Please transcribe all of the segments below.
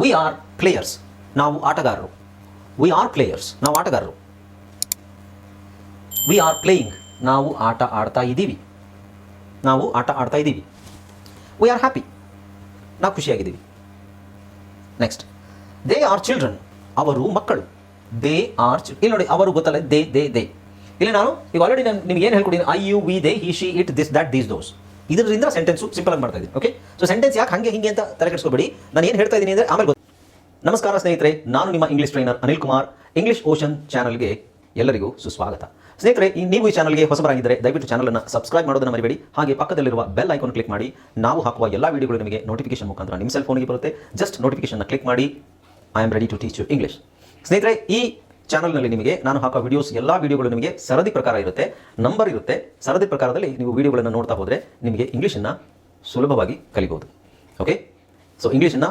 We are players ನಾವು ಆಟಗಾರರು. We are players ನಾವು ಆಟಗಾರರು. ವಿ ಆರ್ ಪ್ಲೇಯಿಂಗ್ ನಾವು ಆಟ ಆಡ್ತಾ ಇದ್ದೀವಿ. ನಾವು ಆಟ ಆಡ್ತಾ ಇದ್ದೀವಿ. ವಿ ಆರ್ ಹ್ಯಾಪಿ ನಾವು ಖುಷಿಯಾಗಿದ್ದೀವಿ. ನೆಕ್ಸ್ಟ್ ದೇ ಆರ್ ಚಿಲ್ಡ್ರನ್ ಅವರು ಮಕ್ಕಳು. ದೇ ಆರ್ ಇಲ್ಲಿ ನೋಡಿ, ಅವರು ಗೊತ್ತಲ್ಲ ದೇ ದೇ ದೇ ಇಲ್ಲಿ ನಾನು, ಈಗ ಆಲ್ರೆಡಿ ನಾನು ನಿಮ್ಗೆ ಏನು ಹೇಳ್ಕೊಡಿದ್ದೀನಿ I you we they he she it this that these those ಇದರಿಂದ ಸೆಂಟೆನ್ಸು ಸಿಂಪಲ್ ಆಗಿ ಮಾಡ್ತಾ ಇದ್ದೀನಿ ಓಕೆ ಸೊ ಸೆಂಟೆನ್ಸ್ ಯಾಕೆ ಹಂಗೆ ಹಿಂಗೆ ಅಂತ ತಲೆ ಕೆಡಿಸ್ಕೋಬೇಡಿ. ನಾನು ಏನು ಹೇಳ್ತಾ ಇದ್ದೀನಿ ಅಂದರೆ ಆಮೇಲೆ ನಮಸ್ಕಾರ ಸ್ನೇಹಿತರೆ, ನಾನು ನಿಮ್ಮ English trainer Anil Kumar English ocean ಚಾನಲ್ಗೆ ಎಲ್ಲರಿಗೂ ಸುಸ್ವಾಗತ. ಸ್ನೇಹಿತರೆ, ಈ ನೀವು ಈ ಚಾನಲ್ಗೆ ಹೊಸಬರಾಗಿದ್ದರೆ ದಯವಿಟ್ಟು ಚಾನಲನ್ನು ಸಬ್ಸ್ಕ್ರೈಬ್ ಮಾಡೋದನ್ನು ಮರಿಬೇಡಿ. ಹಾಗೆ ಪಕ್ಕದಲ್ಲಿರುವ ಬೆಲ್ ಐಕಾನ್ ಕ್ಲಿಕ್ ಮಾಡಿ. ನಾವು ಹಾಕುವ ಎಲ್ಲ ವಿಡಿಯೋಗಳು ನಿಮಗೆ ನೋಟಿಫಿಕೇಶನ್ ಮುಖಾಂತರ ನಿಮ್ಮ ಸೆಲ್ ಫೋನಿಗೆ ಬರುತ್ತೆ. ಜಸ್ಟ್ ನೋಟಿಫಿಕೇಶನ್ನ ಕ್ಲಿಕ್ ಮಾಡಿ. I am ready to teach you English ಸ್ನೇಹಿತರೆ, ಈ ಚಾನಲ್ನಲ್ಲಿ ನಿಮಗೆ ನಾನು ಹಾಕೋ ವಿಡಿಯೋಸ್ ಎಲ್ಲ ವಿಡಿಯೋಗಳು ನಿಮಗೆ ಸರದಿ ಪ್ರಕಾರ ಇರುತ್ತೆ ನಂಬರ್ ಇರುತ್ತೆ. ಸರದಿ ಪ್ರಕಾರದಲ್ಲಿ ನೀವು ವಿಡಿಯೋಗಳನ್ನು ನೋಡ್ತಾ ಹೋದರೆ ನಿಮಗೆ ಇಂಗ್ಲೀಷನ್ನು ಸುಲಭವಾಗಿ ಕಲಿಬೋದು. ಓಕೆ ಸೊ ಇಂಗ್ಲೀಷನ್ನು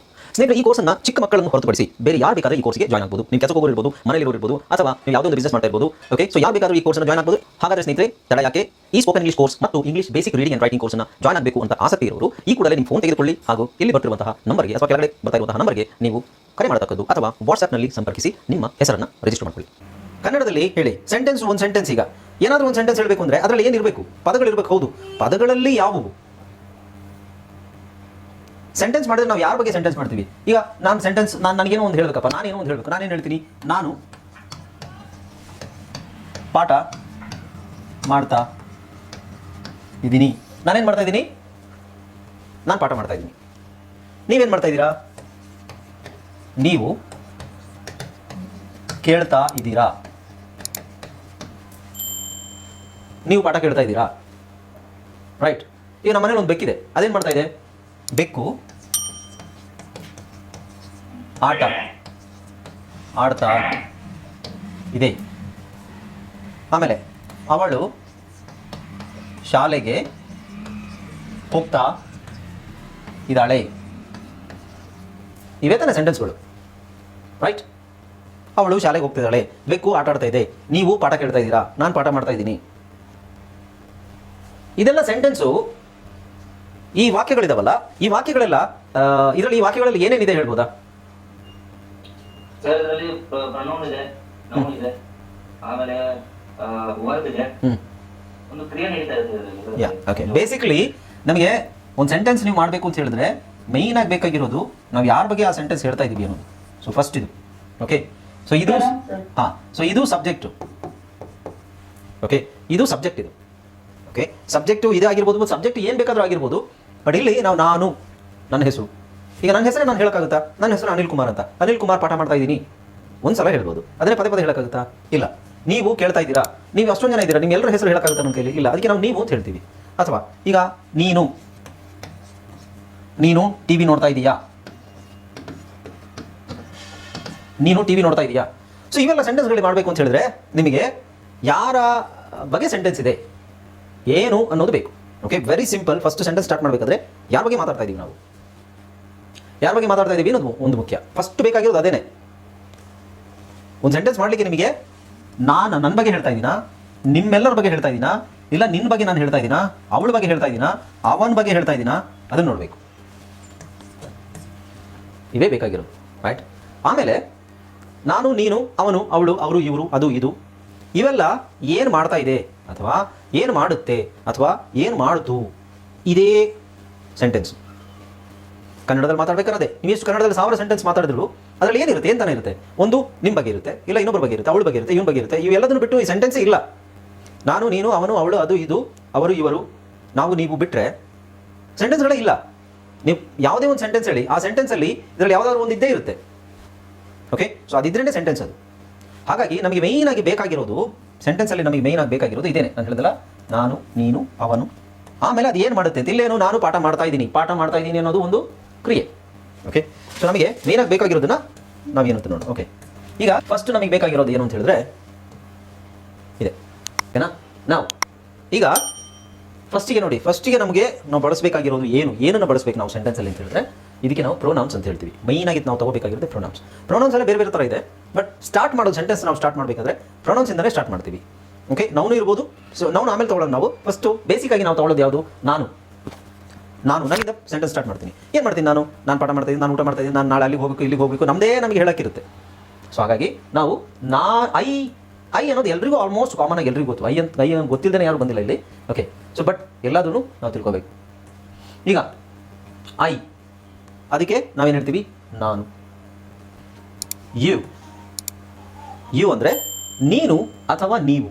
ಸ್ನೇಹಿತರೆ, ಈ ಕೋರ್ಸ್ನ ಚಿಕ್ಕ ಮಕ್ಕಳನ್ನು ಹೊರತುಪಡಿಸಿ ಬೇರೆ ಯಾರು ಬೇಕಾದ್ರೆ ಈ ಕೋರ್ಸ್ಗೆ ಜಾಯ್ನ್ ಆಗಬಹುದು ನೀವು ಕೆಲಸಕ್ಕೆ ಹೋಗೋರು ಮನೆಯಲ್ಲಿ ಇರಬಹುದು ಅಥವಾ ನೀವು ಯಾವುದೋ ಒಂದು ಬಿಸ್ನೆಸ್ ಮಾಡ್ತಾ ಇರ್ಬೋದು ಓಕೆ ಸೊ ಯಾರು ಬೇಕಾದ್ರೂ ಈ ಕೋರ್ಸ್ನ ಜಾಯ್ನ್ ಆಗಬಹುದು ಹಾಗಾದ್ರೆ ಸ್ನೇಹಿತರೆ, ತಡ ಯಾಕೆ? ಈ ಸ್ಪೋಕನ್ ಇಂಗ್ಲಿಷ್ ಕೋರ್ಸ್ ಮತ್ತು English basic reading and writing ಕೋರ್ಸ್ನ ಜಾಯ್ನ್ ಆಗಬೇಕು ಅಂತ ಆಸಕ್ತಿ ಇರೋರು, ಈ ಕೂಡಲೇ ನಿಮ್ಮ ಫೋನ್ ತೆಗೆದುಕೊಳ್ಳಿ. ಹಾಗೂ ಇಲ್ಲಿ ಬರ್ತಿರುವಂತಹ ನಂಬರ್ಗೆ, ಅಥವಾ ಕೆಳಗಡೆ ಬರ್ತಾ ಇರುವಂತಹ ನಂಬರ್ಗೆ ನೀವು ಕರೆ ಮಾಡತಕ್ಕದ್ದು ಅಥವಾ ವಾಟ್ಸ್ಆಪ್ನಲ್ಲಿ ಸಂಪರ್ಕಿಸಿ ನಿಮ್ಮ ಹೆಸರನ್ನು ರಿಜಿಸ್ಟರ್ ಮಾಡ್ಕೊಳ್ಳಿ. ಕನ್ನಡದಲ್ಲಿ ಹೇಳಿ ಸೆಂಟೆನ್ಸ್ ಒಂದು ಸೆಂಟೆನ್ಸ್ ಈಗ. ಏನಾದರೂ ಒಂದು ಸೆಂಟೆನ್ಸ್ ಹೇಳಬೇಕು ಅಂದರೆ ಅದರಲ್ಲಿ ಏನಿರಬೇಕು? ಪದಗಳಿರಬೇಕು, ಹೌದು. ಪದಗಳಲ್ಲಿ ಯಾವುವು? ಸೆಂಟೆನ್ಸ್ ಮಾಡಿದ್ರೆ ನಾವು ಯಾರ ಬಗ್ಗೆ ಸೆಂಟೆನ್ಸ್ ಮಾಡ್ತೀವಿ? ಈಗ ನಾನು ಸೆಂಟೆನ್ಸ್ ನಾನು ನನಗೇನೋ ಒಂದು ಹೇಳಬೇಕಪ್ಪ, ನಾನೇನೋ ಒಂದು ಹೇಳಬೇಕು, ನಾನೇನು ಹೇಳ್ತೀನಿ? ನಾನು ಪಾಠ ಮಾಡ್ತಾ ಇದ್ದೀನಿ. ನಾನೇನು ಮಾಡ್ತಾ ಇದ್ದೀನಿ? ನಾನು ಪಾಠ ಮಾಡ್ತಾ ಇದ್ದೀನಿ. ನೀವೇನು ಮಾಡ್ತಾ ಇದ್ದೀರಾ? ನೀವು ಕೇಳ್ತಾ ಇದ್ದೀರಾ? ನೀವು ಪಾಠ ಕೇಳ್ತಾ ಇದ್ದೀರಾ? ರೈಟ್ ಈಗ ನಮ್ಮ ಮನೇಲಿ ಒಂದು ಬೆಕ್ಕಿದೆ. ಅದೇನು ಮಾಡ್ತಾ ಇದೆ? ಬೆಕ್ಕು. ಆಟ. ಆಡ್ತಾ. ಇದೆ. ಆಮೇಲೆ ಅವಳು ಶಾಲೆಗೆ ಹೋಗ್ತಾ ಇದ್ದಾಳೆ. ಇವೇ ತಾನೆ ಸೆಂಟೆನ್ಸ್ಗಳು ರೈಟ್ ಅವಳು ಶಾಲೆಗೆ ಹೋಗ್ತಿದ್ದಾಳೆ. ಬೆಕ್ಕು ಆಟ ಆಡ್ತಾ ಇದೆ. ನೀವು ಪಾಠ ಕೇಳ್ತಾ ಇದ್ದೀರಾ? ನಾನು ಪಾಠ ಮಾಡ್ತಾ ಇದ್ದೀನಿ. ಇದೆಲ್ಲ ಸೆಂಟೆನ್ಸು ಈ ವಾಕ್ಯಗಳಿದಾವಲ್ಲ ಈ ವಾಕ್ಯಗಳೆಲ್ಲ ಇದರಲ್ಲಿ ಈ ವಾಕ್ಯಗಳಲ್ಲಿ ಏನೇನಿದೆ ಹೇಳ್ಬೋದಾ? ಸರ್ ಇದರಲ್ಲಿ ಪ್ರನೌನ್ ಇದೆ ನೌನ್ ಇದೆ ಆಮೇಲೆ ವರ್ಬ್ ಇದೆ. ಹ್ಮ್. ಒಂದು ಕ್ರಿಯೆ ನಡೀತಾ ಇದೆ ಯಾ ಓಕೆ ಬೇಸಿಕಲಿ ನಮಗೆ ಒಂದು ಸೆಂಟೆನ್ಸ್ ನೀವು ಮಾಡಬೇಕು ಅಂತ ಹೇಳಿದ್ರೆ ಮೈನ್ ಆಗಿ ಬೇಕಾಗಿರೋದು ನಾವು ಯಾರ ಬಗ್ಗೆ ಆ ಸೆಂಟೆನ್ಸ್ ಹೇಳ್ತಾ ಇದೀವಿ ಅನ್ನೋದು. ಸೊ ಫಸ್ಟ್ ಇದು. ಓಕೆ ಸೊ ಇದು ಹಾ. ಸೊ ಇದು ಸಬ್ಜೆಕ್ಟು ಓಕೆ ಇದು ಸಬ್ಜೆಕ್ಟ್ ಇದು. ಓಕೆ ಸಬ್ಜೆಕ್ಟು ಇದಾಗಿರ್ಬೋದು ಸಬ್ಜೆಕ್ಟ್ ಏನು ಬೇಕಾದರೂ ಆಗಿರ್ಬೋದು. ಬಟ್ ಇಲ್ಲಿ ನಾವು ನಾನು, ನನ್ನ ಹೆಸರು. ಈಗ ನನ್ನ ಹೆಸರೇ ನಾನು ಹೇಳೋಕ್ಕಾಗುತ್ತಾ? ನನ್ನ ಹೆಸರು ಅನಿಲ್ ಕುಮಾರ್ ಅಂತ. ಅನಿಲ್ ಕುಮಾರ್ ಪಾಠ ಮಾಡ್ತಾ ಇದ್ದೀನಿ. ಒಂದು ಸಲ ಹೇಳ್ಬೋದು. ಅದನ್ನೇ ಪದೇ ಪದೇ ಹೇಳೋಕ್ಕಾಗುತ್ತಾ? ಇಲ್ಲ. ನೀವು ಕೇಳ್ತಾ ಇದ್ದೀರಾ? ನೀವು ಅಷ್ಟೊಂದು ಜನ ಇದ್ದೀರಾ? ನಿಮ್ಮ ಎಲ್ಲರ ಹೆಸರು ಹೇಳೋಕ್ಕಾಗುತ್ತೆ ನಮ್ಮ ಕೈಲಿ? ಇಲ್ಲ. ಅದಕ್ಕೆ ನಾವು ನೀವು ಅಂತ ಹೇಳ್ತೀವಿ. ಅಥವಾ ಈಗ ನೀನು ನೀನು ಟಿ ವಿ ನೋಡ್ತಾ ಇದೀಯಾ? ನೀನು ಟಿ ವಿ ನೋಡ್ತಾ ಇದೀಯಾ? ಸೊ ಇವೆಲ್ಲ ಸೆಂಟೆನ್ಸ್ಗಳು ಮಾಡಬೇಕು ಅಂತ ಹೇಳಿದ್ರೆ ನಿಮಗೆ ಯಾರ ಬಗ್ಗೆ ಸೆಂಟೆನ್ಸ್ ಇದೆ? ಏನು ಅನ್ನೋದು ಬೇಕು. Okay very simple first sentence start ಮಾಡಬೇಕಾದ್ರೆ ಯಾರ ಬಗ್ಗೆ ಮಾತಾಡ್ತಾ ಇದೀವಿ ನಾವು? ಯಾರ ಬಗ್ಗೆ ಮಾತಾಡ್ತಾ ಇದೀವಿ ಅನ್ನೋದು ಒಂದು ಮುಖ್ಯ. ಫಸ್ಟ್ ಬೇಕಾಗಿರೋದು ಅದೇನೆ. ಒಂದು ಸೆಂಟೆನ್ಸ್ ಮಾಡಲಿಕ್ಕೆ ನಿಮಗೆ ನಾನು ನನ್ನ ಬಗ್ಗೆ ಹೇಳ್ತಾ ಇದ್ದೀನಾ ನಿಮ್ಮೆಲ್ಲರ ಬಗ್ಗೆ ಹೇಳ್ತಾ ಇದ್ದೀನಾ ಇಲ್ಲ ನಿನ್ನ ಬಗ್ಗೆ ನಾನು ಹೇಳ್ತಾ ಇದ್ದೀನಾ ಅವಳ ಬಗ್ಗೆ ಹೇಳ್ತಾ ಇದ್ದೀನಾ ಅವನ ಬಗ್ಗೆ ಹೇಳ್ತಾ ಇದ್ದೀನಾ ಅದನ್ನು ನೋಡಬೇಕು. ಇವೇ ಬೇಕಾಗಿರೋದು ರೈಟ್ ಆಮೇಲೆ ನಾನು, ನೀನು, ಅವನು, ಅವಳು, ಅವರು, ಇವರು, ಅದು, ಇದು, ಇವೆಲ್ಲ ಏನು ಮಾಡ್ತಾ ಇದೆ? ಅಥವಾ ಏನು ಮಾಡುತ್ತೆ ಅಥವಾ ಏನು ಮಾಡ್ತು ಇದೇ ಸೆಂಟೆನ್ಸ್ ಕನ್ನಡದಲ್ಲಿ ಮಾತಾಡ್ಬೇಕಾದ್ರೆ ನೀವು ಎಷ್ಟು ಕನ್ನಡದಲ್ಲಿ ಸಾವಿರ ಸೆಂಟೆನ್ಸ್ ಮಾತಾಡಿದ್ರು ಅದರಲ್ಲಿ ಏನಿರುತ್ತೆ? ಎಂತಾನೆ ಇರುತ್ತೆ? ಒಂದು ನಿಮ್ಮ ಬಗ್ಗೆ ಇರುತ್ತೆ, ಇಲ್ಲ ಇನ್ನೊಬ್ಬರ ಬಗ್ಗೆ ಇರುತ್ತೆ, ಅವಳ ಬಗ್ಗೆ ಇರುತ್ತೆ, ಇವನ ಬಗ್ಗೆ ಇರುತ್ತೆ ಇವೆಲ್ಲದನ್ನು ಬಿಟ್ಟು ಈ ಸೆಂಟೆನ್ಸೇ ಇಲ್ಲ. ನಾನು, ನೀನು, ಅವನು, ಅವಳು, ಅದು, ಇದು, ಅವರು, ಇವರು, ನಾವು, ನೀವು ಬಿಟ್ಟರೆ ಸೆಂಟೆನ್ಸ್ಗಳೇ ಇಲ್ಲ. ನೀವು ಯಾವುದೇ ಒಂದು ಸೆಂಟೆನ್ಸ್ ಹೇಳಿ, ಆ ಸೆಂಟೆನ್ಸಲ್ಲಿ ಇದರಲ್ಲಿ ಯಾವುದಾದ್ರು ಒಂದು ಇದ್ದೇ ಇರುತ್ತೆ. ಓಕೆ ಸೊ ಅದಿದ್ರೇ ಸೆಂಟೆನ್ಸ್ ಅದು. ಹಾಗಾಗಿ ನಮಗೆ ಆಗಿ ಬೇಕಾಗಿರೋದು ಸೆಂಟೆನ್ಸಲ್ಲಿ ನಮಗೆ ಮೇಯ್ನ್ ಆಗಿ ಬೇಕಾಗಿರೋದು ಇದೇನೆ. ನಾನು ಹೇಳಿದಲ್ಲ ನಾನು, ನೀನು, ಅವನು. ಆಮೇಲೆ ಅದು ಏನು ಮಾಡುತ್ತೆ? ಇಲ್ಲೇನು ನಾನು ಪಾಠ ಮಾಡ್ತಾ ಇದ್ದೀನಿ. ಪಾಠ ಮಾಡ್ತಾ ಇದ್ದೀನಿ ಅನ್ನೋದು ಒಂದು ಕ್ರಿಯೆ. ಓಕೆ ಸೊ ನಮಗೆ ಮೇಯ್ನಾಗಿ ಬೇಕಾಗಿರೋದನ್ನ ನಾವೇನು ಅಂತ ನೋಡೋಣ. ಓಕೆ ಈಗ ಫಸ್ಟ್ ನಮಗೆ ಬೇಕಾಗಿರೋದು ಏನು ಅಂತ ಹೇಳಿದ್ರೆ, ಇದೆ. ಓಕೆನಾ ನಾವು ಈಗ ಫಸ್ಟಿಗೆ ನೋಡಿ. ಫಸ್ಟಿಗೆ ನಮಗೆ ನಾವು ಬಳಸಬೇಕಾಗಿರೋದು ಏನು? ಏನನ್ನು ಬಳಸಬೇಕು ನಾವು ಸೆಂಟೆನ್ಸಲ್ಲಿ ಅಂತ ಹೇಳಿದ್ರೆ ಇದಕ್ಕೆ ನಾವು ಪ್ರೊನೌನ್ಸ್ ಅಂತ ಹೇಳ್ತೀವಿ. ಮೈನ್ ಆಗಿ ನಾವು ತಗೋಬೇಕಾಗಿರುತ್ತೆ ಪ್ರೊನೌನ್ಸ್ ಪ್ರೊನೌನ್ಸ್ ಎಲ್ಲ ಬೇರೆ ಬೇರೆ ಥರ ಇದೆ ಬಟ್ ಸ್ಟಾರ್ಟ್ ಮಾಡೋದು ಸೆಂಟೆನ್ಸ್ ನಾವು ಸ್ಟಾರ್ಟ್ ಮಾಡಬೇಕಾದ್ರೆ ಪ್ರೊನೌನ್ಸ್ ಇಂದಲೇ ಸ್ಟಾರ್ಟ್ ಮಾಡ್ತೀವಿ. ಓಕೆ ನೌನು ಇರ್ಬೋದು. ಸೊ ನೌನು ಆಮೇಲೆ ತಗೊಳ್ಳೋದು ನಾವು. ಫಸ್ಟು ಬೇಸಿಕ್ ಆಗಿ ನಾವು ತಗೊಳ್ಳೋದು ಯಾವುದು? ನಾನು. ನಾನು ನನ್ನಿಂದ ಸೆಂಟೆನ್ಸ್ ಸ್ಟಾರ್ಟ್ ಮಾಡ್ತೀನಿ. ಏನು ಮಾಡ್ತೀನಿ ನಾನು? ನಾನು ಪಾಠ ಮಾಡ್ತಾ ಇದ್ದೀನಿ, ನಾನು ಊಟ ಮಾಡ್ತಾ ಇದ್ದೀನಿ, ನಾನು ನಾಳೆ ಅಲ್ಲಿಗೆ ಹೋಗಬೇಕು, ಇಲ್ಲಿಗೆ ಹೋಗಬೇಕು ನಮ್ಮದೇ ನಮಗೆ ಹೇಳೋಕ್ಕಿರುತ್ತೆ. ಸೊ ಹಾಗಾಗಿ ನಾವು ನಾ, ಐ ಐ ಅನ್ನೋದು ಎಲ್ರಿಗೂ ಆಲ್ಮೋಸ್ಟ್ ಕಾಮನ್ ಆಗಿ ಎಲ್ರಿಗೂ ಗೊತ್ತು. ಐ ಅಂತ, ಐ ಗೊತ್ತಿಲ್ಲದೇ ಯಾರು ಬಂದಿಲ್ಲ ಇಲ್ಲಿ. ಓಕೆ ಸೊ ಬಟ್ ಎಲ್ಲಾದರೂ ನಾವು ತಿಳ್ಕೊಬೇಕು. ಈಗ, ಐ. ಅದಕ್ಕೆ ನಾವೇನು ಹೇಳ್ತೀವಿ? ನಾನು. ಯು ಯು ಅಂದರೆ ನೀನು ಅಥವಾ ನೀವು.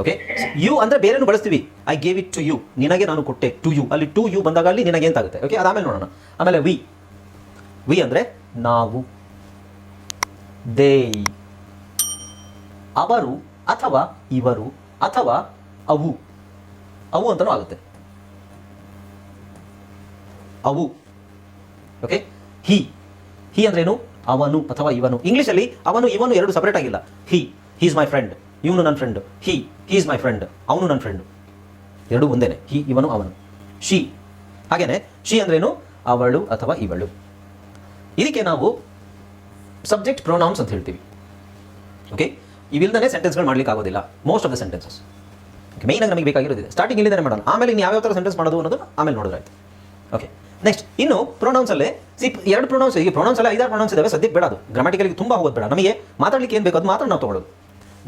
ಓಕೆ ಯು ಅಂದರೆ ಬೇರೆನೂ ಬಳಸ್ತೀವಿ? I gave it to you ನಿನಗೆ ನಾನು ಕೊಟ್ಟೆ. ಟು ಯು ಅಲ್ಲಿ ಟು ಯು ಬಂದಾಗ ಅಲ್ಲಿ ನಿನಗೆ ಎಂತಾಗುತ್ತೆ? ಓಕೆ ಅದಾಮೇಲೆ ನೋಡೋಣ. ಆಮೇಲೆ ವಿ ವಿ ಅಂದರೆ ನಾವು. ದೇ ಅವರು ಅಥವಾ ಇವರು ಅಥವಾ ಅವು. ಅವು ಅಂತಲೂ ಆಗುತ್ತೆ. ಅವು. ಓಕೆ ಹಿ ಹಿ ಅಂದ್ರೇನು ಅವನು ಅಥವಾ ಇವನು. ಇಂಗ್ಲೀಷಲ್ಲಿ ಅವನು, ಇವನು ಎರಡು ಸಪರೇಟ್ ಆಗಿಲ್ಲ. ಹಿ ಹೀಸ್ ಮೈ ಫ್ರೆಂಡ್ ಇವನು ನನ್ನ friend he he's my friend ಅವನು ನನ್ನ ಫ್ರೆಂಡ್ ಎರಡು ಒಂದೇನೆ. ಹಿ ಇವನು, ಅವನು. ಶಿ ಹಾಗೇನೆ. ಶಿ ಅಂದ್ರೇನು ಅವಳು ಅಥವಾ ಇವಳು. ಇದಕ್ಕೆ ನಾವು ಸಬ್ಜೆಕ್ಟ್ ಪ್ರೊನೌನ್ಸ್ ಅಂತ ಹೇಳ್ತೀವಿ. ಓಕೆ ಇವಿಲ್ದೇ ಸೆಂಟೆನ್ಸ್ಗಳು ಮಾಡ್ಲಿಕ್ಕೆ ಆಗೋದಿಲ್ಲ. Most of the sentences okay ಮೇಯ್ನಾಗಿ ನಮಗೆ ಬೇಕಾಗಿರೋದಿದೆ. ಸ್ಟಾರ್ಟಿಂಗ್ ಇಲ್ಲಿಂದನೇ ಮಾಡೋಣ. ಆಮೇಲೆ ಇನ್ನು ಯಾವ್ಯಾವ ಥರ ಸೆಂಟೆನ್ಸ್ ಮಾಡೋದು ಅನ್ನೋದು ಆಮೇಲೆ ನೋಡೋದಾಯ್ತು. ಓಕೆ ನೆಕ್ಸ್ಟ್ ಇನ್ನು ಪ್ರೊನೌನ್ಸ್ ಅಲ್ಲಿ ಎರಡು ಪ್ರೊನೌನ್ಸ್ ಈ ಪ್ರೊನೌನ್ಸ್ ಎಲ್ಲ ಐದಾರು ಪ್ರೊನೌನ್ಸ್ ಇದಾವೆ, ಸದ್ಯಕ್ಕೆ ಬೇಡ ಅದು. ಗ್ರಾಮಟಿಕಲಿ ತುಂಬ ಹೋಗೋದು ಬೇಡ. ನಮಗೆ ಮಾತಾಡಲಿಕ್ಕೆ ಏನು ಬೇಕು ಅದು ಮಾತ್ರ ನಾವು ತಗೊಳ್ಳೋದು.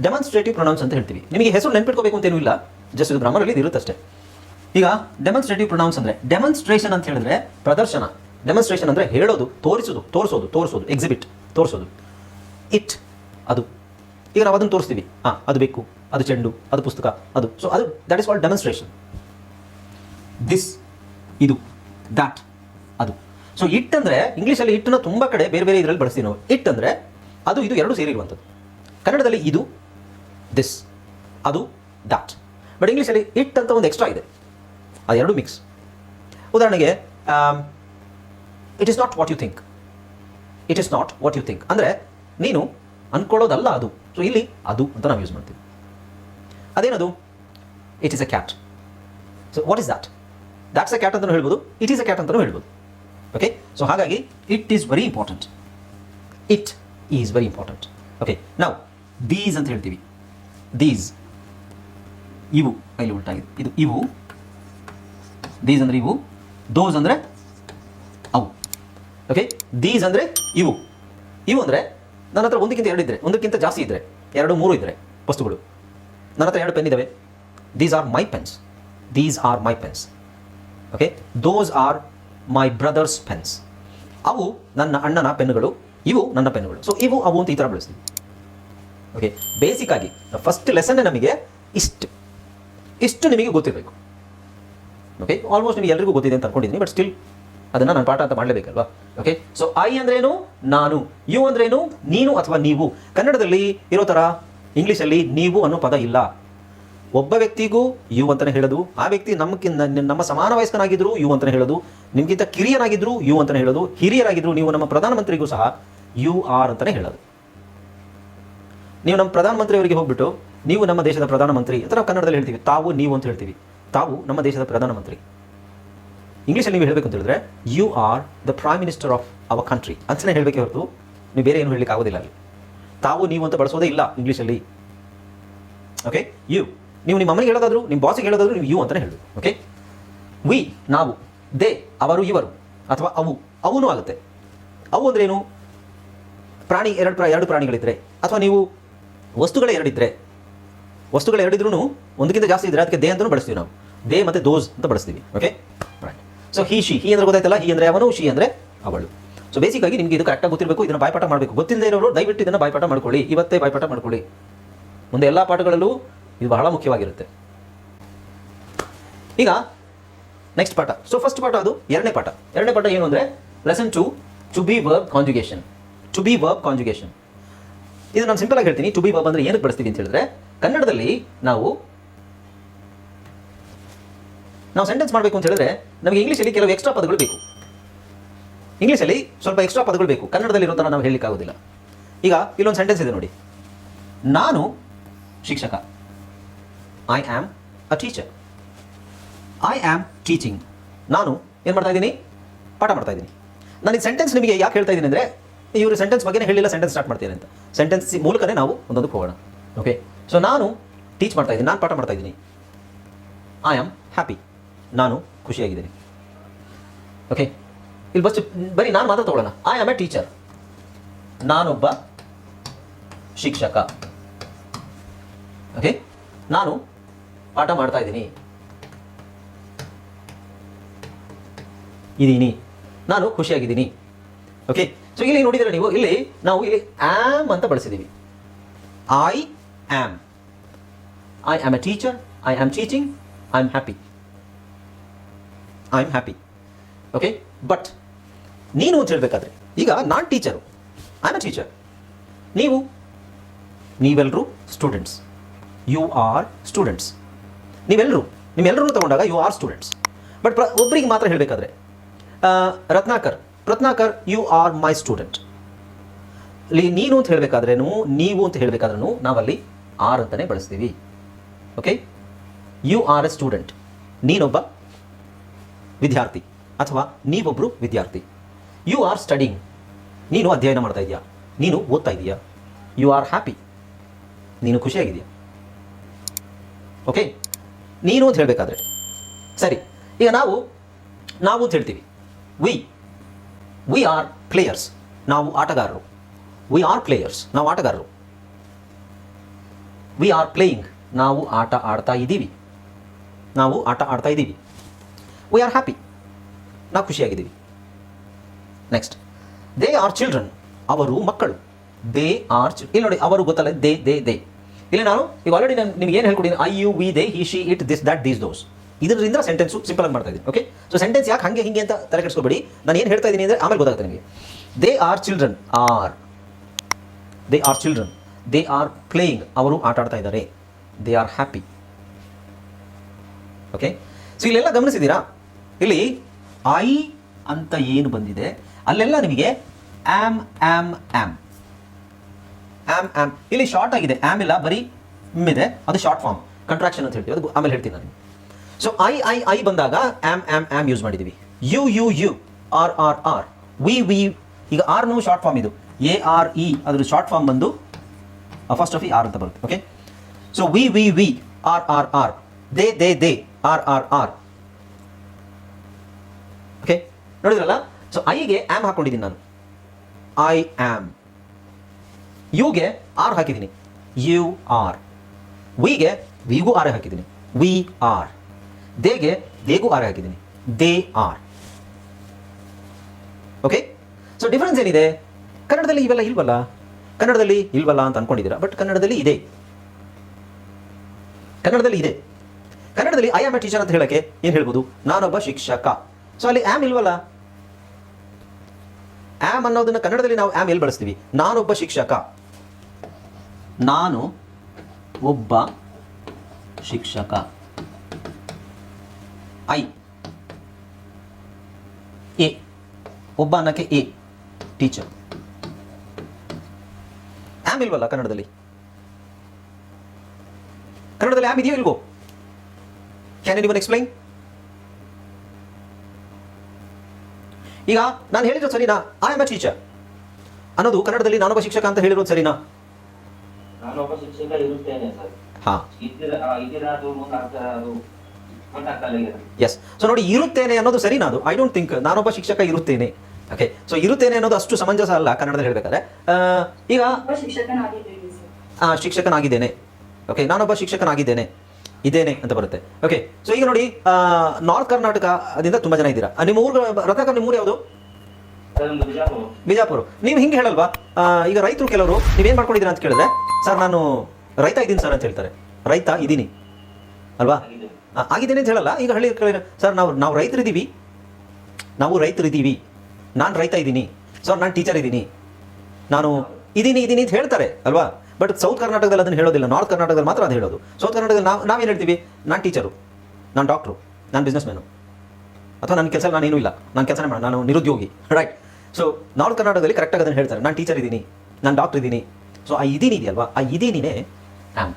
ಡೆಮಾನ್ಸ್ಟ್ರೇಟಿವ್ ಪ್ರೊನೌನ್ಸ್ ಅಂತ ಹೇಳ್ತೀವಿ. ನಿಮಗೆ ಹೆಸರು ನೆನ್ಪಿಟ್ಕೋಬೇಕು ಅಂತೇನೂ ಇಲ್ಲ ಜಸ್ಟ್ ಇದು ಗ್ರಾಮರಲ್ಲಿ ಇರುತ್ತಷ್ಟೇ. ಈಗ ಡೆಮಾನ್ಸ್ಟ್ರೇಟಿವ್ ಪ್ರೊನೌನ್ಸ್ ಅಂದರೆ ಡೆಮಾನ್ಸ್ಟ್ರೇಷನ್ ಅಂತ ಹೇಳಿದ್ರೆ ಪ್ರದರ್ಶನ. ಡೆಮಾನ್ಸ್ಟ್ರೇಷನ್ ಅಂದರೆ ಹೇಳೋದು, ತೋರಿಸೋದು ತೋರಿಸೋದು ತೋರಿಸೋದು ಎಕ್ಸಿಬಿಟ್ ತೋರಿಸೋದು. ಇಟ್ ಅದು. ಈಗ ನಾವು ಅದನ್ನು ತೋರಿಸ್ತೀವಿ. ಹಾಂ ಅದು ಬೇಕು ಅದು ಚೆಂಡು, ಅದು ಪುಸ್ತಕ, ಅದು. ಸೊ ಅದು that is called demonstration this ಇದು. ದಾಟ್ ಅದು. ಸೊ ಇಟ್ ಅಂದರೆ ಇಂಗ್ಲೀಷಲ್ಲಿ ಹಿಟ್ಟನ್ನು ತುಂಬ ಕಡೆ ಬೇರೆ ಬೇರೆ ಇದರಲ್ಲಿ ಬಳಸ್ತೀವಿ ನಾವು. ಇಟ್ ಅಂದರೆ, ಅದು, ಇದು ಎರಡು ಸೇರಿರುವಂಥದ್ದು ಕನ್ನಡದಲ್ಲಿ ಇದು ದಿಸ್ ಅದು ದಾಟ್ ಬಟ್ ಇಂಗ್ಲೀಷಲ್ಲಿ ಇಟ್ ಅಂತ ಒಂದು ಎಕ್ಸ್ಟ್ರಾ ಇದೆ. ಅದೆರಡು ಮಿಕ್ಸ್ ಉದಾಹರಣೆಗೆ it is not what you think it is not what you think ಅಂದರೆ, ನೀನು ಅನ್ಕೊಳ್ಳೋದಲ್ಲ ಅದು. ಸೊ ಇಲ್ಲಿ ಅದು ಅಂತ ನಾವು ಯೂಸ್ ಮಾಡ್ತೀವಿ. ಅದೇನದು? It is a cat so what is that that's a cat ಅಂತಲೂ ಹೇಳ್ಬೋದು. ಇಟ್ ಈಸ್ ಅ ಕ್ಯಾಟ್ ಅಂತಲೂ ಹೇಳ್ಬೋದು. ಓಕೆ ಸೊ ಹಾಗಾಗಿ it is very important it is very important okay ನಾವು ದೀಸ್ ಅಂತ ಹೇಳ್ತೀವಿ. ದೀಸ್ ಇವು ಕೈಲಿ ಉಲ್ಟಾಗಿದೆ ಇದು ಇವು. ದೀಸ್ ಅಂದರೆ ಇವು. ದೋಸ್ ಅಂದರೆ ಅವು. ಓಕೆ ದೀಸ್ ಅಂದರೆ ಇವು. ಇವು ಅಂದರೆ ನನ್ನ ಹತ್ರ ಒಂದಕ್ಕಿಂತ ಎರಡು ಇದ್ದರೆ ಒಂದಕ್ಕಿಂತ ಜಾಸ್ತಿ ಇದ್ದರೆ ಎರಡು, ಮೂರು ಇದ್ದರೆ ವಸ್ತುಗಳು. ನನ್ನ ಹತ್ರ ಎರಡು ಪೆನ್ ಇದ್ದಾವೆ these are my pens these are my pens okay those are my brother's pens ಅವು ನನ್ನ ಅಣ್ಣನ ಪೆನ್ನುಗಳು. ಇವು ನನ್ನ ಪೆನ್ನುಗಳು. ಸೊ ಇವು, ಅವು ಅಂತ ಈ ಥರ ಬಳಸ್ತೀವಿ ಓಕೆ ಬೇಸಿಕ್ ಆಗಿ ಫಸ್ಟ್ ಲೆಸನ್ ನಮಗೆ ಇಷ್ಟು. ಇಷ್ಟು ನಿಮಗೆ ಗೊತ್ತಿರಬೇಕು. ಓಕೆ ಆಲ್ಮೋಸ್ಟ್ ನಿಮಗೆ ಎಲ್ರಿಗೂ ಗೊತ್ತಿದೆ ಅಂತ ಅನ್ಕೊಂಡಿದ್ದೀನಿ ಬಟ್ ಸ್ಟಿಲ್ ಅದನ್ನು ನಾನು ಪಾಠ ಅಂತ ಮಾಡಲೇಬೇಕಲ್ವಾ? ಓಕೆ ಸೊ ಐ ಅಂದ್ರೇನು? ನಾನು. ಯು ಅಂದ್ರೇನು? ನೀನು ಅಥವಾ ನೀವು. ಕನ್ನಡದಲ್ಲಿ ಇರೋ ಥರ ಇಂಗ್ಲೀಷಲ್ಲಿ ನೀವು ಅನ್ನೋ ಪದ ಇಲ್ಲ. ಒಬ್ಬ ವ್ಯಕ್ತಿಗೂ ಯು ಅಂತಾನೆ ಹೇಳೋದು, ಆ ವ್ಯಕ್ತಿ ನಮಗಿಂತ ನಮ್ಮ ಸಮಾನ ವಯಸ್ಕನಾಗಿದ್ರು ಯು ಅಂತಾನೆ ಹೇಳೋದು, ನಿಮಗಿಂತ ಕಿರಿಯನಾಗಿದ್ರು ಯು ಅಂತಾನೆ ಹೇಳೋದು, ಹಿರಿಯರಾಗಿದ್ರು ನೀವು ನಮ್ಮ ಪ್ರಧಾನಮಂತ್ರಿಗೂ ಸಹ ಯು, ಆರ್ ಅಂತಲೇ ಹೇಳೋದು. ನೀವು ನಮ್ಮ ಪ್ರಧಾನಮಂತ್ರಿಯವರಿಗೆ ಹೋಗ್ಬಿಟ್ಟು, ನೀವು ನಮ್ಮ ದೇಶದ ಪ್ರಧಾನಮಂತ್ರಿ ಅಂತ ನಾವು ಕನ್ನಡದಲ್ಲಿ ಹೇಳ್ತೀವಿ, ತಾವು, ನೀವು ಅಂತ ಹೇಳ್ತೀವಿ, ತಾವು ನಮ್ಮ ದೇಶದ ಪ್ರಧಾನಮಂತ್ರಿ. ಇಂಗ್ಲೀಷಲ್ಲಿ ನೀವು ಹೇಳಬೇಕು ಅಂತ ಹೇಳಿದ್ರೆ you are the prime minister of our country ಅಂತಲೇ ಹೇಳಬೇಕೆ ಹೊರತು, ನೀವು ಬೇರೆ ಏನು ಹೇಳಲಿಕ್ಕೆ ಆಗೋದಿಲ್ಲ ಅಲ್ಲಿ. ತಾವು, ನೀವು ಅಂತ ಬಳಸೋದೇ ಇಲ್ಲ ಇಂಗ್ಲೀಷಲ್ಲಿ. ಓಕೆ ಯು ನೀವು ನಿಮ್ಮ ಅಮ್ಮನಿಗೆ ಹೇಳೋದಾದ್ರು, ನಿಮ್ಮ ಬಾಸಿಗೆ ಹೇಳೋದಾದ್ರು ನೀವು ಯು ಅಂತಲೇ ಹೇಳಿ ಓಕೆ ವಿ ನಾವು ದೇ ಅವರು, ಇವರು, ಅಥವಾ ಅವು, ಅವನು ಆಗುತ್ತೆ. ಅವು ಅಂದ್ರೇನು? ಪ್ರಾಣಿ, ಎರಡು ಪ್ರಾ, ಎರಡು ಪ್ರಾಣಿಗಳಿದ್ರೆ, ಅಥವಾ ನೀವು ವಸ್ತುಗಳ ಎರಡಿದ್ರೆ, ವಸ್ತುಗಳ ಎರಡಿದ್ರೂ ಒಂದಕ್ಕಿಂತ ಜಾಸ್ತಿ ಇದ್ದರೆ ಅದಕ್ಕೆ ದೇ ಅಂತಲೂ ಬಳಸ್ತೀವಿ ನಾವು. ದೇ ಮತ್ತು ದೋಸ್ ಅಂತ ಬಳಸ್ತೀವಿ okay right so he she he ಅಂದ್ರೆ ಗೊತ್ತಾಯ್ತಲ್ಲ ಹಿ ಅಂದರೆ ಅವನು ಶಿ ಅಂದರೆ ಅವಳು. ಸೊ ಬೇಸಿಕ್ಕಾಗಿ ನಿಮಗೆ ಇದು ಕರೆಕ್ಟಾಗಿ ಗೊತ್ತಿರಬೇಕು, ಇದನ್ನು ಬಾಯ್ಪಾಠ ಮಾಡಬೇಕು. ಗೊತ್ತಿಲ್ಲದೆ ಇರೋರು ದಯವಿಟ್ಟು ಇದನ್ನು ಬಾಯ್ಪಾಠ ಮಾಡ್ಕೊಳ್ಳಿ. ಇವತ್ತೇ ಬಾಯ್ಪಾಠ ಮಾಡ್ಕೊಳ್ಳಿ. ಮುಂದೆ ಎಲ್ಲ ಪಾಠಗಳಲ್ಲೂ ಇದು ಬಹಳ ಮುಖ್ಯವಾಗಿರುತ್ತೆ. ಈಗ ನೆಕ್ಸ್ಟ್ ಪಾಠ. ಸೊ ಫಸ್ಟ್ ಪಾಠ ಅದು ಎರಡನೇ ಪಾಠ. ಎರಡನೇ ಪಾಠ ಏನು ಅಂದರೆ lesson two to be verb conjugation to be verb conjugation ಇದು ನಾನು ಸಿಂಪಲ್ ಆಗಿ ಹೇಳ್ತೀನಿ. ಟು ಬಿ ವರ್ಬ್ ಅಂದರೆ ಏನಕ್ಕೆ ಬಳಸ್ತೀವಿ ಅಂತ ಹೇಳಿದ್ರೆ, ಕನ್ನಡದಲ್ಲಿ ನಾವು ನಾವು ಸೆಂಟೆನ್ಸ್ ಮಾಡಬೇಕು ಅಂತ ಹೇಳಿದ್ರೆ ನಮಗೆ ಇಂಗ್ಲೀಷಲ್ಲಿ ಕೆಲವು ಎಕ್ಸ್ಟ್ರಾ ಪದಗಳು ಬೇಕು. ಇಂಗ್ಲೀಷಲ್ಲಿ ಸ್ವಲ್ಪ ಎಕ್ಸ್ಟ್ರಾ ಪದಗಳು ಬೇಕು. ಕನ್ನಡದಲ್ಲಿ ಇರೋ ಥರ ನಾವು ಹೇಳಲಿಕ್ಕಾಗೋದಿಲ್ಲ. ಈಗ ಇಲ್ಲೊಂದು ಸೆಂಟೆನ್ಸ್ ಇದೆ ನೋಡಿ. ನಾನು ಶಿಕ್ಷಕ. I am a teacher I am teaching ನಾನು ಏನು ಮಾಡ್ತಾ ಇದ್ದೀನಿ? ಪಾಠ ಮಾಡ್ತಾ ಇದ್ದೀನಿ. ನಾನು ಈ ಸೆಂಟೆನ್ಸ್ ನಿಮಗೆ ಯಾಕೆ ಹೇಳ್ತಾ ಇದ್ದೀನಿ ಅಂದರೆ ಇವರು ಸೆಂಟೆನ್ಸ್ ಬಗ್ಗೆನೇ ಹೇಳಿಲ್ಲ ಸೆಂಟೆನ್ಸ್ ಸ್ಟಾರ್ಟ್ ಮಾಡ್ತೀನಿ ಅಂತ. ಸೆಂಟೆನ್ಸ್ ಮೂಲಕನೇ ನಾವು ಒಂದೊಂದಕ್ಕೆ ಹೋಗೋಣ. ಓಕೆ ಸೊ ನಾನು ಟೀಚ್ ಮಾಡ್ತಾ ಇದ್ದೀನಿ ನಾನು ಪಾಠ ಮಾಡ್ತಾ ಇದ್ದೀನಿ. ಐ ಆಮ್ ಹ್ಯಾಪಿ ನಾನು ಖುಷಿಯಾಗಿದ್ದೀನಿ. ಓಕೆ ಇಲ್ಲಿ ಬಸ್ ಬರೀ ನಾನು ಮಾತ್ರ ತಗೊಳ್ಳೋಣ. ಐ ಆಮ್ ಎ ಟೀಚರ್ ನಾನೊಬ್ಬ ಶಿಕ್ಷಕ. ಓಕೆ ನಾನು ಪಾಠ ಮಾಡ್ತಾ ಇದ್ದೀನಿ. ಇದ್ದೀನಿ ನಾನು ಖುಷಿಯಾಗಿದ್ದೀನಿ. ಓಕೆ ಸೊ ಇಲ್ಲಿ ನೋಡಿದರೆ ನೀವು, ಇಲ್ಲಿ ನಾವು ಇಲ್ಲಿ ಆಮ್ ಅಂತ ಬಳಸಿದ್ದೀವಿ I am I am a teacher I am teaching I am happy I am happy okay but ನೀನು ಅಂತ ಹೇಳಬೇಕಾದ್ರೆ, ಈಗ ನಾನು teacher I am a teacher ನೀವು ನೀವೆಲ್ಲರೂ ಸ್ಟೂಡೆಂಟ್ಸ್ ಯು ಆರ್ ಸ್ಟೂಡೆಂಟ್ಸ್ ನೀವೆಲ್ಲರೂ ನಿಮ್ಮೆಲ್ಲರೂ ತಗೊಂಡಾಗ ಯು ಆರ್ ಸ್ಟೂಡೆಂಟ್ಸ್ ಬಟ್ ಪ್ರ ಒಬ್ಬರಿಗೆ ಮಾತ್ರ ಹೇಳಬೇಕಾದ್ರೆ Ratnakar Ratnakar you are my student ಇಲ್ಲಿ ನೀನು ಅಂತ ಹೇಳಬೇಕಾದ್ರೇನು, ನೀವು ಅಂತ ಹೇಳಬೇಕಾದ್ರೂ ನಾವಲ್ಲಿ ಆರ್ ಅಂತಲೇ ಬಳಸ್ತೀವಿ. Okay you are a student ನೀನೊಬ್ಬ ವಿದ್ಯಾರ್ಥಿ, ಅಥವಾ ನೀವೊಬ್ಬರು ವಿದ್ಯಾರ್ಥಿ. ಯು ಆರ್ ಸ್ಟಡಿಂಗ್ ನೀನು ಅಧ್ಯಯನ ಮಾಡ್ತಾ ಇದೆಯಾ ನೀನು ಓದ್ತಾ ಇದೆಯಾ ಯು ಆರ್ ಹ್ಯಾಪಿ ನೀನು ಖುಷಿಯಾಗಿದೆಯಾ ಓಕೆ ನೀನು ಅಂತ ಹೇಳಬೇಕಾದ್ರೆ. ಸರಿ, ಈಗ ನಾವು ನಾವು ಅಂತ ಹೇಳ್ತೀವಿ. ವಿ ವಿ ಆರ್ ಪ್ಲೇಯರ್ಸ್ ನಾವು ಆಟಗಾರರು. ವಿ ಆರ್ ಪ್ಲೇಯರ್ಸ್ ನಾವು ಆಟಗಾರರು. ವಿ ಆರ್ ಪ್ಲೇಯಿಂಗ್ ನಾವು ಆಟ ಆಡ್ತಾ ಇದ್ದೀವಿ. ನಾವು ಆಟ ಆಡ್ತಾ ಇದ್ದೀವಿ. ವಿ ಆರ್ ಹ್ಯಾಪಿ ನಾವು ಖುಷಿಯಾಗಿದ್ದೀವಿ. ನೆಕ್ಸ್ಟ್ ದೇ ಆರ್ ಚಿಲ್ಡ್ರನ್ ಅವರು ಮಕ್ಕಳು. ದೇ ಆರ್ ಇಲ್ಲಿ ನೋಡಿ, ಅವರು ಗೊತ್ತಲ್ಲ, ದೇ ದೇ ದೇ. ಇಲ್ಲಿ ನಾನು ಈಗ ಆಲ್ರೆಡಿ ನಾನು ನಿಮ್ಗೆ ಏನು ಹೇಳ್ಕೊಡಿದ್ದೀನಿ I you we they he she it this that these those ಇದರಿಂದ ಸೆಂಟೆನ್ಸು ಸಿಂಪಲ್ ಆಗಿ ಮಾಡ್ತಾ ಇದ್ದೀನಿ ಓಕೆ ಸೊ ಸೆಂಟೆನ್ಸ್ ಯಾಕೆ ಹಾಗೆ ಹಿಂಗೆ ಅಂತ ತಲೆ ನಾನು ಏನು ಹೇಳ್ತಾ ಇದ್ದೀನಿ ಅಂದರೆ ಆಮೇಲೆ ಗೊತ್ತಾಗುತ್ತೆ ನಿಮಗೆ. They are children are they are children they are playing ಅವರು ಆಟ ಆಡ್ತಾ ಇದ್ದಾರೆ. They are happy okay so ಇಲ್ಲೆಲ್ಲ ಗಮನಿಸಿದ್ದೀರಾ? ಇಲ್ಲಿ ಐ ಅಂತ ಏನು ಬಂದಿದೆ? ಅಲ್ಲೆಲ್ಲ ನಿಮಗೆ am am am am am ಇಲ್ಲಿ ಶಾರ್ಟ್ ಆಗಿದೆ. ಆಮ್ ಇಲ್ಲ, ಬರೀ ಮ್ ಇದೆ. ಅದು ಶಾರ್ಟ್ ಫಾರ್ಮ್ ಕಂಟ್ರಾಕ್ಷನ್ ಅಂತ ಹೇಳ್ತೀವಿ. ಅದು ಆಮೇಲೆ ಹೇಳ್ತೀನಿ ನಾನು. ಸೊ ಐ ಐ ಐ ಬಂದಾಗ ಆಮ್ ಆಮ್ ಆಮ್ ಯೂಸ್ ಮಾಡಿದ್ದೀವಿ you you you are are are we we ಈಗ ಆರ್ ಆರ್ನು ಶಾರ್ಟ್ ಫಾರ್ಮ್ ಇದು. ಎ ಆರ್ ಇ ಅದ್ರ ಶಾರ್ಟ್ ಫಾರ್ಮ್ ಬಂದು ಫಸ್ಟ್ ಆಫ್ ಇ ಆರ್ ಅಂತ ಬರುತ್ತೆ. Okay so we we we are are are they they they are are are okay ನೋಡಿದ್ರಲ್ಲ? So ಐಗೆ am ಹಾಕೊಂಡಿದ್ದೀನಿ ನಾನು. ಐ ಆಮ್ ಯುಗೆ ಆರ್ ಹಾಕಿದ್ದೀನಿ. ಯು ಆರ್ ವಿಗೆ ವಿಗೂ ಆರ್ ಹಾಕಿದ್ದೀನಿ. ವಿ ಆರ್ ದೇಗೆ ದೇಗೂ ಆರ್ ಹಾಕಿದ್ದೀನಿ. They are okay so difference ಏನಿದೆ? ಕನ್ನಡದಲ್ಲಿ ಇವೆಲ್ಲ ಇಲ್ವಲ್ಲ? ಕನ್ನಡದಲ್ಲಿ ಇಲ್ವಲ್ಲ ಅಂತ ಅನ್ಕೊಂಡಿದ್ದೀರಾ? ಬಟ್ ಕನ್ನಡದಲ್ಲಿ ಇದೆ. ಕನ್ನಡದಲ್ಲಿ ಇದೆ. ಕನ್ನಡದಲ್ಲಿ ಐ ಆಮ್ ಎ ಟೀಚರ್ ಅಂತ ಹೇಳಕ್ಕೆ ಏನು ಹೇಳ್ಬೋದು? ನಾನೊಬ್ಬ ಶಿಕ್ಷಕ. ಸೊ ಅಲ್ಲಿ ಆಮ್ ಇಲ್ವಲ್ಲ? ಆಮ್ ಅನ್ನೋದನ್ನ ಕನ್ನಡದಲ್ಲಿ ನಾವು ಆಮ್ ಎಲ್ಲಿ ಬಳಸ್ತೀವಿ? ನಾನೊಬ್ಬ ಶಿಕ್ಷಕ. ನಾನು ಒಬ್ಬ ಶಿಕ್ಷಕ. ಐ. ಎ. ಒಬ್ಬ ಅನ್ನಕ್ಕೆ ಎ. ಟೀಚರ್. ಆಮ್ ಇಲ್ವಲ್ಲ ಕನ್ನಡದಲ್ಲಿ? ಕನ್ನಡದಲ್ಲಿ ಆಮ್ ಇದೆಯೋ ಇಲ್ವೋ? ಕ್ಯಾನ್ ಎನ್ ಇವನ್ ಎಕ್ಸ್ಪ್ಲೈನ್ ಈಗ ನಾನು ಹೇಳಿದ್ರು ಸರಿನಾ? ಐ ಆಮ್ ಅ ಟೀಚರ್ ಅನ್ನೋದು ಕನ್ನಡದಲ್ಲಿ ನಾನೊಬ್ಬ ಶಿಕ್ಷಕ ಅಂತ ಹೇಳಿರೋದು ಸರಿನಾ? ನಾನೊಬ್ಬ ಶಿಕ್ಷಕ ಇರುತ್ತೇನೆ ಸರ್ ಹಾ. ಎಸ್ ಸೊ ನೋಡಿ ಇರುತ್ತೇನೆ ಅನ್ನೋದು ಸರಿನಾ ಅದು? ಐ ಡೋಂಟ್ ಥಿಂಕ್ ನಾನೊಬ್ಬ ಶಿಕ್ಷಕ ಇರುತ್ತೇನೆ. ಓಕೆ ಸೊ ಇರುತ್ತೇನೆ ಅನ್ನೋದು ಅಷ್ಟು ಸಮಂಜಸ ಅಲ್ಲ ಕನ್ನಡದಲ್ಲಿ ಹೇಳಬೇಕಾದ್ರೆ. ಆ, ಈಗ ಶಿಕ್ಷಕನಾಗಿದ್ದೇನೆ ಸರ್. ಆ, ಶಿಕ್ಷಕನಾಗಿದ್ದೇನೆ. ಓಕೆ ನಾನೊಬ್ಬ ಶಿಕ್ಷಕನಾಗಿದ್ದೇನೆ. ಇದೇನೆ ಅಂತ ಬರುತ್ತೆ. ಓಕೆ ಸೊ ಈಗ ನೋಡಿ ನಾರ್ತ್ ಕರ್ನಾಟಕದಿಂದ ತುಂಬಾ ತುಂಬ ಜನ ಇದ್ದೀರಾ? ನಿಮ್ಮ ಊರು ರತ್ನಾಕರ್ ನಿಮ್ಮ ಊರು ಯಾವುದು? ಬಿಜಾಪುರ. ನೀವು ಹಿಂಗೆ ಹೇಳಲ್ವಾ? ಈಗ ರೈತರು ಕೆಲವರು, ನೀವೇನು ಮಾಡ್ಕೊಂಡಿದ್ದೀರಾ ಅಂತ ಕೇಳಿದ್ರೆ, ಸರ್, ನಾನು ರೈತ ಇದ್ದೀನಿ ಸರ್ ಅಂತ ಹೇಳ್ತಾರೆ. ರೈತ ಇದ್ದೀನಿ ಅಲ್ವಾ? ಆಗಿದ್ದೀನಿ ಅಂತ ಹೇಳಲ್ಲ. ಈಗ ಹಳ್ಳಿ ಸರ್, ನಾವು ನಾವು ರೈತರಿದ್ದೀವಿ. ನಾವು ರೈತರಿದ್ದೀವಿ. ನಾನು ರೈತ ಇದ್ದೀನಿ ಸರ್, ನಾನು ಟೀಚರ್ ಇದ್ದೀನಿ ನಾನು ಇದ್ದೀನಿ ಇದ್ದೀನಿ ಅಂತ ಹೇಳ್ತಾರೆ. ಅಲ್ವಾ? ಬಟ್ ಸೌತ್ ಕರ್ನಾಟಕದಲ್ಲಿ ಅದನ್ನು ಹೇಳೋದಿಲ್ಲ. ನಾರ್ತ್ ಕರ್ನಾಟಕದಲ್ಲಿ ಮಾತ್ರ ಅದು ಹೇಳೋದು. ಸೌತ್ ಕರ್ನಾಟಕದಲ್ಲಿ ನಾವು ನಾವೇನು ಹೇಳ್ತೀವಿ? ನಾನು ಟೀಚರು. ನಾನು ಡಾಕ್ಟ್ರು. ನಾನು ಬಿಸ್ನೆಸ್ ಮ್ಯಾನು ಅಥವಾ ನನ್ನ ಕೆಲಸ ನಾನೇನೂ ಇಲ್ಲ. ನಾನು ಕೆಲಸನೇ ಮಾಡೋಣ ನಾನು ನಿರುದ್ಯೋಗಿ. ರೈಟ್. ಸೊ ನಾರ್ತ್ ಕರ್ನಾಟಕದಲ್ಲಿ ಕರೆಕ್ಟಾಗಿ ಅದನ್ನು ಹೇಳ್ತಾರೆ. ನಾನು ಟೀಚರ್ ಇದ್ದೀನಿ, ನಾನು ಡಾಕ್ಟರ್ ಇದ್ದೀನಿ. ಸೊ ಆ ಇದೀನಿ ಇದೆಯಲ್ವಾ ಆ ಇದೀನಿನೇ ಆ್ಯಮ್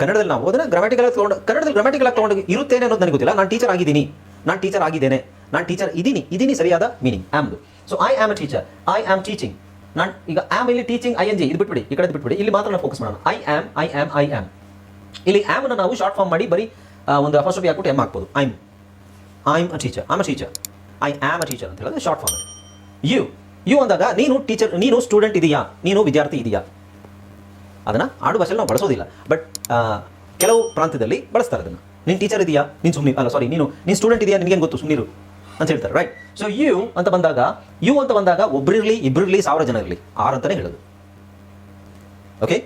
ಕನ್ನಡದಲ್ಲಿ ನಾವು ಅದನ್ನು ಗ್ರಾಮ್ಯಾಟಿಕಲ್ ತೊಗೊಂಡು, ಕನ್ನಡದಲ್ಲಿ ಗ್ರಾಮ್ಯಾಟಿಕಲ್ ತೊಗೊಂಡು ಇರುತ್ತೇನೆ ಅನ್ನೋದು ನನಗೆ ಗೊತ್ತಿಲ್ಲ. ನಾನು ಟೀಚರ್ ಆಗಿದ್ದೀನಿ, ನಾನು ಟೀಚರ್ ಆಗಿದ್ದೇನೆ, ನಾನು ಟೀಚರ್ ಇದ್ದೀನಿ ಇದೀನಿ ಸರಿಯಾದ meaning am so I am a teacher I am teaching ನಾನು ಈಗ ಆಮ್ ಇಲ್ಲಿ ಟೀಚಿಂಗ್ ಐ ಎನ್ ಜಿ ಇದು ಬಿಟ್ಬಿಡಿ, ಈ ಕಡೆ ಬಿಟ್ಬಿಡಿ. ಇಲ್ಲಿ ಮಾತ್ರ ನಾವು ಫೋಕಸ್ ಮಾಡೋಣ. I am I am I am ಇಲ್ಲಿ ಆಮ್ ನಾವು ಶಾರ್ಟ್ ಫಾರ್ಮ್ ಮಾಡಿ ಬರೀ ಒಂದು ಅಫರ್ಸ್ಟಫಿ ಹಾಕ್ಬಿಟ್ಟು ಎಂ ಹಾಕ್ಬೋದು. I'm am a teacher am a teacher I am a teacher ಅಂತ ಹೇಳೋದು ಶಾರ್ಟ್ ಫಾರ್ಮ್ ಯು ಯು ಅಂದಾಗ ನೀನು ಟೀಚರ್ ನೀನು ಸ್ಟೂಡೆಂಟ್ ಇದೆಯಾ? ನೀನು ವಿದ್ಯಾರ್ಥಿ ಇದೆಯಾ? ಅದನ್ನು ಆಡು ಭಾಷೆಯಲ್ಲಿ ನಾವು ಬಳಸೋದಿಲ್ಲ. ಬಟ್ ಕೆಲವು ಪ್ರಾಂತ್ಯದಲ್ಲಿ ಬಳಸ್ತಾರೆ ಅದನ್ನು. ನೀನು ಟೀಚರ್ ಇದೆಯಾ? ನೀನು ಸುಮ್ಮನೆ ಅಲ್ಲ ಸಾರಿ ನೀನು ನೀನು ಸ್ಟೂಡೆಂಟ್ ಇದೆಯಾ? ನಿನಗೇನು ಗೊತ್ತು? ಸುಮ್ಮನಿರು ಅಂತ ಹೇಳ್ತಾರೆ ರೈಟ್ ಸೊ ಯು ಅಂತ ಬಂದಾಗ ಯು ಅಂತ ಬಂದಾಗ ಒಬ್ಬರಿರಲಿ ಇಬ್ಬರಿರಲಿ ಸಾವಿರ ಜನ ಇರಲಿ. ಆರು ಅಂತಲೇ ಹೇಳೋದು. ಓಕೆ